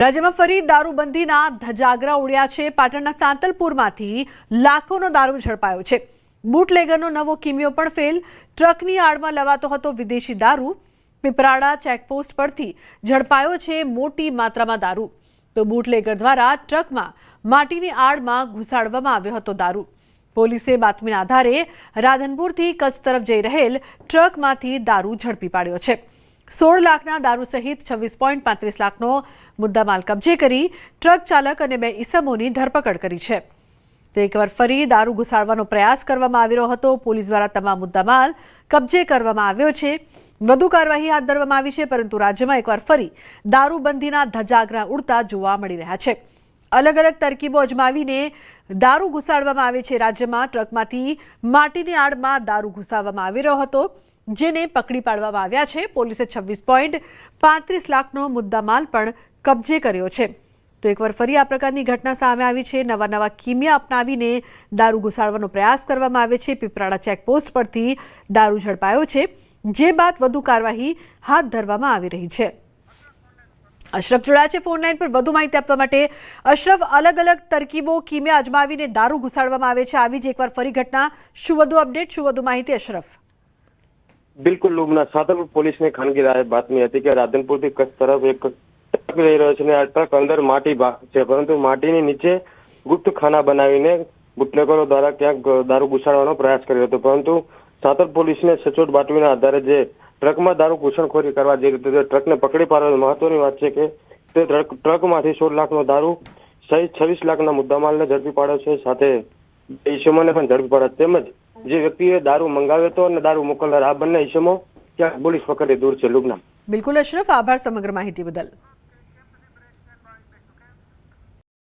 રાજ્યમાં ફરી દારૂબંધીના ધજાગરા ઉડ્યા છે. પાટણના સાંતલપુરમાંથી લાખોનો દારૂ ઝડપાયો છે. બુટલેગરનો નવો કિમિયો પણ ફેલ. ટ્રકની આડમાં લવાતો હતો વિદેશી દારૂ. પીપરાડા ચેકપોસ્ટ પરથી ઝડપાયો છે મોટી માત્રામાં દારૂ. તો બુટલેગર દ્વારા ટ્રકમાં માટીની આડમાં ઘુસાડવામાં આવ્યો હતો દારૂ. પોલીસે બાતમીના આધારે રાધનપુરથી કચ્છ તરફ જઈ રહેલ ટ્રકમાંથી દારૂ ઝડપી પાડ્યો છે. સોળ લાખના દારૂ સહિત છવ્વીસ પોઈન્ટ પાંત્રીસ લાખનો મુદ્દામાલ કબજે કરી ટ્રક ચાલક અને બે ઈસમોની ધરપકડ કરી છે. તો એકવાર ફરી દારૂ ઘુસાડવાનો પ્રયાસ કરવામાં આવી રહ્યો હતો, પોલીસ દ્વારા તમામ મુદ્દામાલ કબજે કરવામાં આવ્યો છે. વધુ કાર્યવાહી હાથ ધરવામાં આવી છે, પરંતુ રાજ્યમાં એકવાર ફરી દારૂબંધીના ધજાગરા ઉડતા જોવા મળી રહ્યા છે. અલગ અલગ તરકીબો અજમાવીને દારૂ ઘુસાડવામાં આવે છે રાજ્યમાં. ટ્રકમાંથી માટીની આડમાં દારૂ ઘુસાડવામાં આવી રહ્યો હતો, જેને પકડી પાડવામાં આવ્યા છે. પોલીસે છવ્વીસ પોઈન્ટ પાંત્રીસ લાખનો મુદ્દામાલ પણ કબજે કર્યો છે. તો એકવાર ફરી આ પ્રકારની ઘટના સામે આવી છે. નવા નવા કિમિયા અપનાવીને દારૂ ઘુસાડવાનો પ્રયાસ કરવામાં આવે છે. પીપરાડા ચેકપોસ્ટ પરથી દારૂ ઝડપાયો છે. જે બાદ વધુ કાર્યવાહી હાથ ધરવામાં આવી રહી છે. અશરફ જોડાયા છે ફોન લાઈન પર. વધુ માહિતી આપવા માટે અશરફ અલગ અલગ તરકીબો કીમે અજમાવીને દારૂ ઘુસાડવામાં આવે છે. આવી જ એકવાર ફરી ઘટના. શું વધુ અપડેટ, શું વધુ માહિતી, અશરફ? બિલકુલ લુબના સાધનપુર પોલીસને ખાનગી બાતમી હતી કે રાધનપુરથી કચ્છ તરફ એક ટ્રક લઈ રહ્યો છે અને આ ટ્રક અંદર માટી ભાગ છે. પરંતુ માટીની નીચે ગુપ્ત ખાના બનાવીને બુટલેગરો દ્વારા ક્યાંક દારૂ ઘુસાડવાનો પ્રયાસ કર્યો હતો. પરંતુ સાતર પોલીસને સચોટ બાતમીના આધારે જે ટ્રકમાં દારૂ ઘૂસણખોરી કરવા રહ્યું હતું ટ્રકને પકડી પાડવાની મહત્વની વાત છે કે તે ટ્રક, ટ્રકમાંથી સોળ લાખનો દારૂ સહિત છવ્વીસ લાખના મુદ્દામાલને ઝડપી પાડ્યો છે. સાથે ઈસમોને પણ ઝડપી પાડ્યો તેમજ જે વ્યક્તિએ દારૂ મંગાવ્યો હતો અને દારૂ મોકલનાર આ બંને ઈસમો ક્યાંક પોલીસ પકડે દૂર છે લુગના બિલકુલ અશરફ, આભાર સમગ્ર માહિતી બદલ.